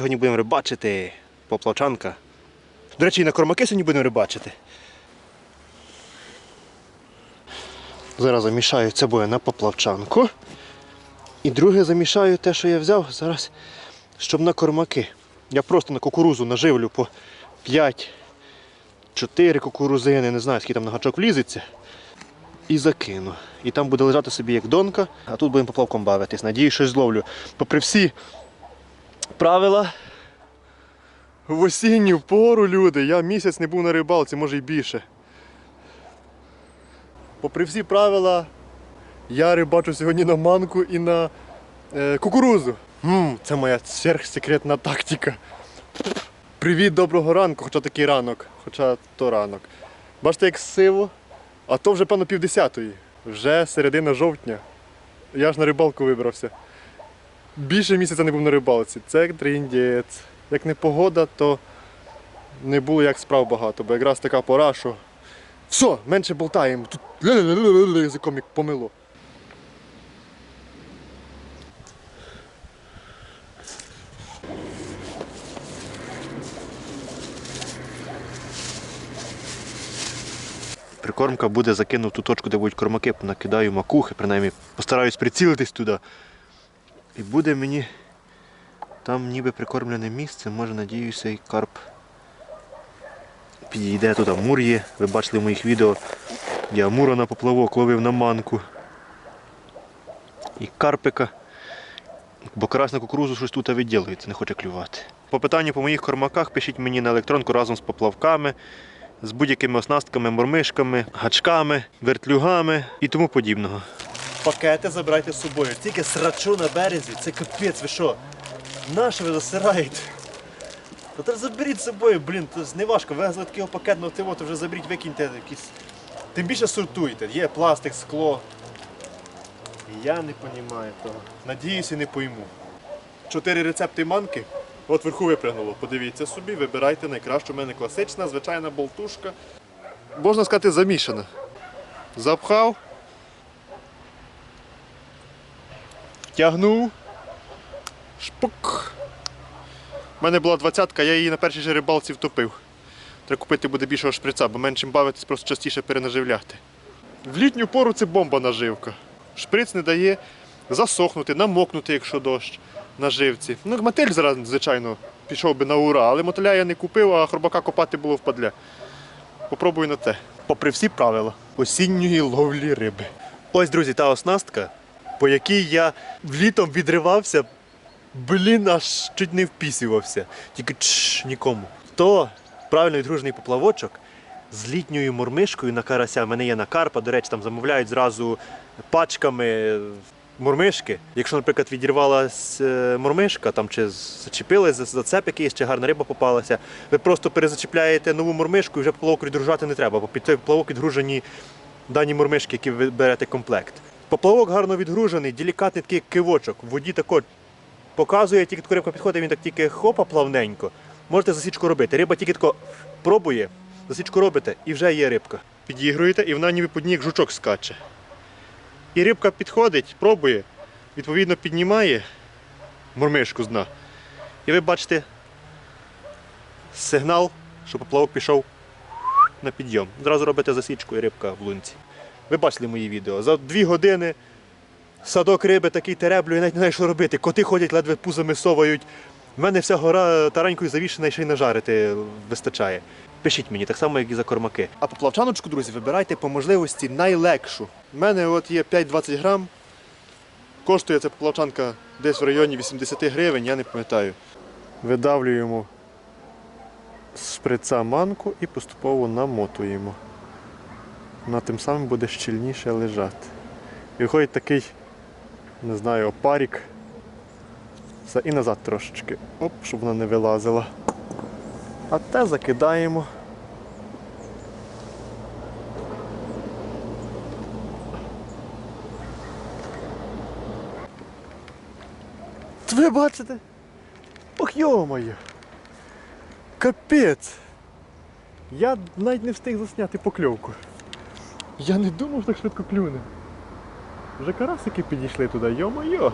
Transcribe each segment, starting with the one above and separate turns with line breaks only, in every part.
сьогодні будемо рибачити. Поплавчанка. До речі, і на кормаки сьогодні будемо рибачити. Зараз замішаю це буде на поплавчанку. І друге замішаю те, що я взяв зараз, щоб на кормаки. Я просто на кукурузу наживлю по 5, 4 кукурузини, не знаю, скільки там на гачок влізеться. І закину. І там буде лежати собі як донка, а тут будемо поплавком бавитись. Надію, щось зловлю. Попри всі правила. В осінню пору, люди, я місяць не був на рибалці, може й більше. Попри всі правила, я рибачу сьогодні на манку і на е, кукурузу. м це моя сверхсекретна тактика. Привіт, доброго ранку, хоча такий ранок, хоча то ранок. Бачите, як сиво, а то вже певно півдесятої. Вже середина жовтня. Я ж на рибалку вибрався. Більше місяця не був на рибалці. Це тріндець. Як не погода, то не було як справ багато, бо якраз така пора, що. Все, менше болтаємо. Тут язиком як помило. Прикормка буде закинув ту точку, де будуть кормаки, накидаю макухи, принаймні постараюсь прицілитись туди. І буде мені там ніби прикормлене місце, може надіюся і карп підійде туди амур є. Ви бачили в моїх відео, я амура на поплавок ловив на манку. І карпика. Бо карась на кукурузу щось тут відділується, не хоче клювати. По питанню по моїх кормаках пишіть мені на електронку разом з поплавками, з будь-якими оснастками, мормишками, гачками, вертлюгами і тому подібного. Пакети забирайте з собою. Тільки срачу на березі, це капець, ви що? Нащо ви засираєте? Та то заберіть з собою, блін, ж не важко. Везли такий пакет, ну ти вже заберіть, викиньте якісь. Тим більше сортуйте. Є пластик, скло. Я не розумію того. Надіюсь і не пойму. Чотири рецепти манки. От вверху випрягнуло. Подивіться собі, вибирайте найкращу. У мене класична, звичайна болтушка. Можна сказати, замішана. Запхав. Тягнув. Шпук. У мене була двадцятка, я її на першій же рибалці втопив. Треба купити буде більшого шприца, бо меншим бавитись, просто частіше перенаживляти. В літню пору це бомба наживка. Шприц не дає засохнути, намокнути, якщо дощ наживці. Ну, мотель зараз, звичайно, пішов би на ура, але мотиля я не купив, а хробака копати було впадля. Попробую на те. Попри всі правила осінньої ловлі риби. Ось, друзі, та оснастка, по якій я літом відривався Блін, аж чуть не впісювався. Тільки чш, нікому. То правильно відгружений поплавочок з літньою мормишкою на карася. Мене є на карпа, до речі, там замовляють зразу пачками мормишки. Якщо, наприклад, відірвалась е, мормишка, там чи зачепилась за зацеп якийсь, чи гарна риба попалася, ви просто перезачіпляєте нову мормишку і вже поплавок відгружати не треба, бо під той поплавок відгружені дані мормишки, які ви берете комплект. Поплавок гарно відгружений, делікатний такий кивочок. В воді тако показує, тільки рибка підходить, він так тільки хопа плавненько. Можете засічку робити. Риба тільки тако пробує, засічку робите і вже є рибка. Підігруєте і вона ніби по дні як жучок скаче. І рибка підходить, пробує, відповідно піднімає мормишку з дна. І ви бачите сигнал, що поплавок пішов на підйом. Зразу робите засічку і рибка в лунці. Ви бачили мої відео. За дві години садок риби такий тереблю, я навіть не знаю, що робити. Коти ходять, ледве пузами совають. У мене вся гора таранькою завішена і ще й нажарити вистачає. Пишіть мені, так само, як і за кормаки. А поплавчаночку, друзі, вибирайте по можливості найлегшу. У мене от є 5-20 грам. Коштує ця поплавчанка десь в районі 80 гривень, я не пам'ятаю. Видавлюємо з шприца манку і поступово намотуємо. Вона тим самим буде щільніше лежати. І виходить такий, не знаю, опарік. Все, і назад трошечки. Оп, щоб вона не вилазила. А те закидаємо. Це Ви бачите? Ох йо-моє! Капець! Я навіть не встиг засняти покльовку. Я не думав, що так швидко клюне. Вже карасики підійшли туди, йо-моє.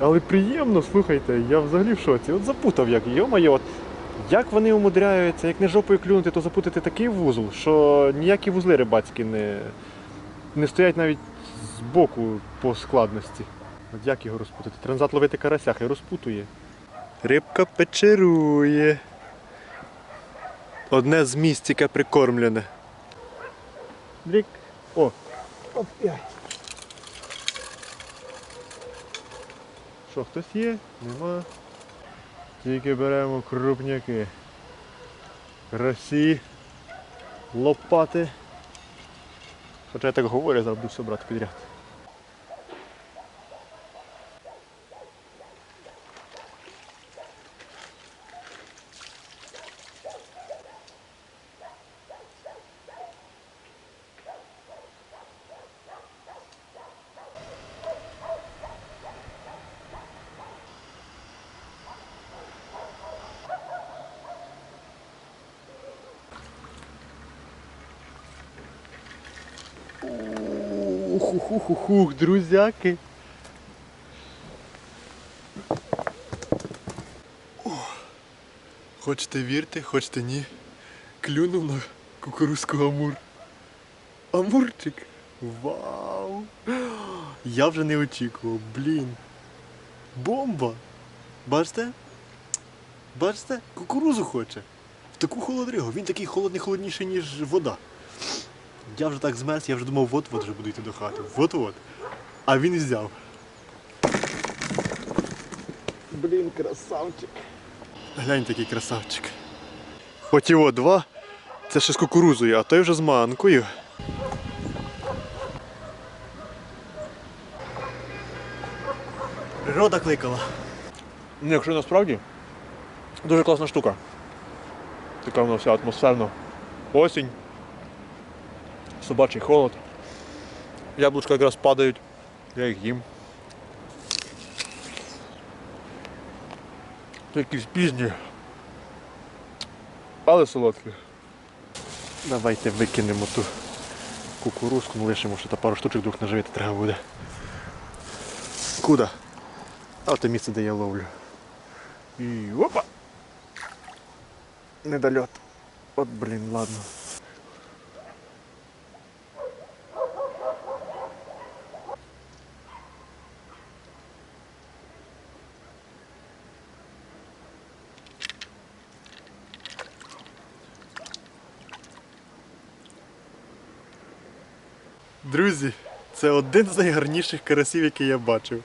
Але приємно, слухайте, я взагалі в шоці. От запутав як, йо-моє, от як вони умудряються, як не жопою клюнути, то запутати такий вузол, що ніякі вузли рибацькі не, не стоять навіть з боку по складності. От як його розпутати? Транзат ловити карася, хай розпутує. Рибка печерує. Одне з місць, яке прикормлене. Блік. О. Оп, яй. Що, хтось є? Нема. Тільки беремо крупняки. Красі. Лопати. Хоча я так говорю, зараз буду все брати підряд. Ух-ух-ух, друзяки. Хочете вірте, хочете ні. Клюнув на кукурузку амур. Амурчик. Вау! Я вже не очікував, блін. Бомба! Бачите? Бачите? Кукурузу хоче. В таку холодригу. Він такий холодний холодніший, ніж вода. Я вже так змерз, я вже думав, от-от вже буду йти до хати. От-от. А він взяв. Блін, красавчик. Глянь який красавчик. Хоч його два, це ще з кукурузою, а той вже з манкою. Природа кликала.
Ну, якщо насправді, дуже класна штука. Така вона вся атмосферна. Осінь, собачий холод. Яблучка якраз падають, я їх їм. Це якісь пізні. Але солодкі.
Давайте викинемо ту кукурузку, лишимо, що та пару штучок вдруг наживити треба буде. Куди? А те місце, де я ловлю. І опа! Недольот. От блін, ладно. Друзі, це один з найгарніших карасів, який я бачив.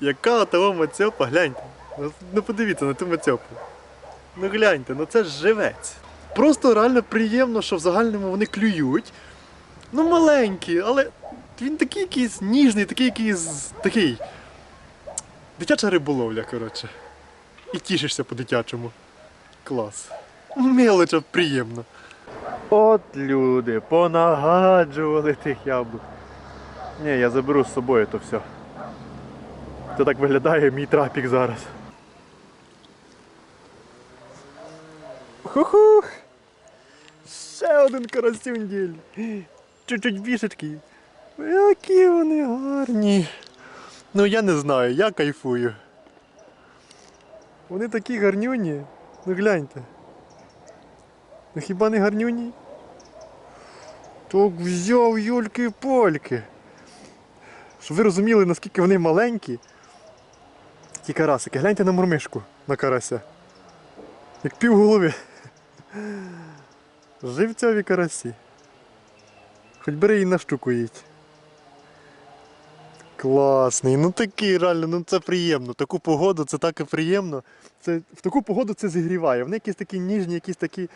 Яка того мацьопа, гляньте. Ну, Ну подивіться на ту мацьопу. Ну гляньте, ну це ж живець. Просто реально приємно, що в загальному вони клюють. Ну маленькі, але він такий якийсь ніжний, такий якийсь такий. Дитяча риболовля, коротше. І тішишся по-дитячому. Клас. Мелоча приємно. От люди, понагаджували тих яблук. Ні, я заберу з собою то все. Це так виглядає мій трапік зараз. Ху-хух! Ще один карасюнділь. Чуть-чуть бішечки. Які вони гарні. Ну я не знаю, я кайфую. Вони такі гарнюні. Ну гляньте. Ну хіба не гарнюні? Так взяв юльки польки. Щоб ви розуміли, наскільки вони маленькі. Ті карасики. Гляньте на мурмишку на карася. Як пів голови. Живцьові карасі. Хоч бери її на штуку їдь. Класний, ну такий реально, ну це приємно. Таку погоду це так і приємно. Це, в таку погоду це зігріває. Вони якісь такі ніжні, якісь такі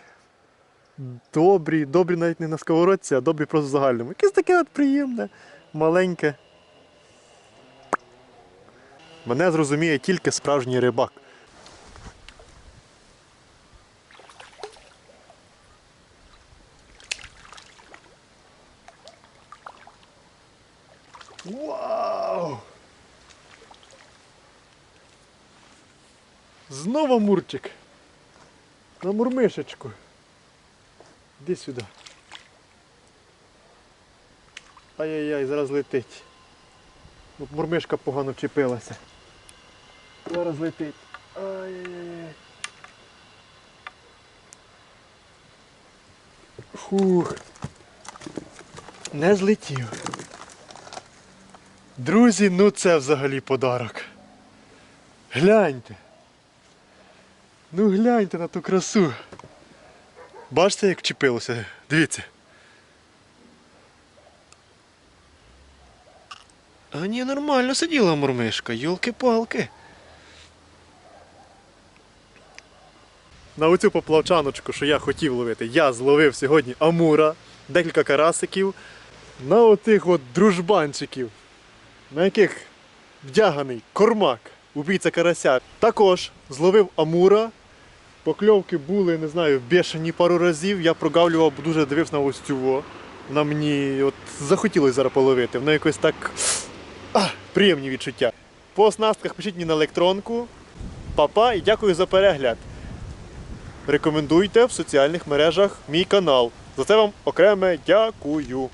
добрі, добрі навіть не на сковородці, а добрі просто в загальному. Якесь таке от приємне, маленьке. Мене зрозуміє тільки справжній рибак. Вау! Знову мурчик. На мурмишечку. Іди сюди. Ай-яй-яй, зараз летить. От Мурмишка погано вчепилася. Зараз летить. Ай-яй-яй. Фух. Не злетів. Друзі, ну це взагалі подарок. Гляньте. Ну гляньте на ту красу. Бачите, як вчепилося? Дивіться. А ні, нормально сиділа мурмишка, йолки-палки. На оцю поплавчаночку, що я хотів ловити, я зловив сьогодні амура, декілька карасиків, на оцих от дружбанчиків, на яких вдяганий кормак, убійця карася. Також зловив амура. Покльовки були, не знаю, бешені пару разів. Я прогавлював, дуже дивився на ось цю. во. Вона мені от захотілося зараз половити. Воно якось так а, приємні відчуття. По оснастках пишіть мені на електронку. Папа і дякую за перегляд. Рекомендуйте в соціальних мережах мій канал. За це вам окреме дякую.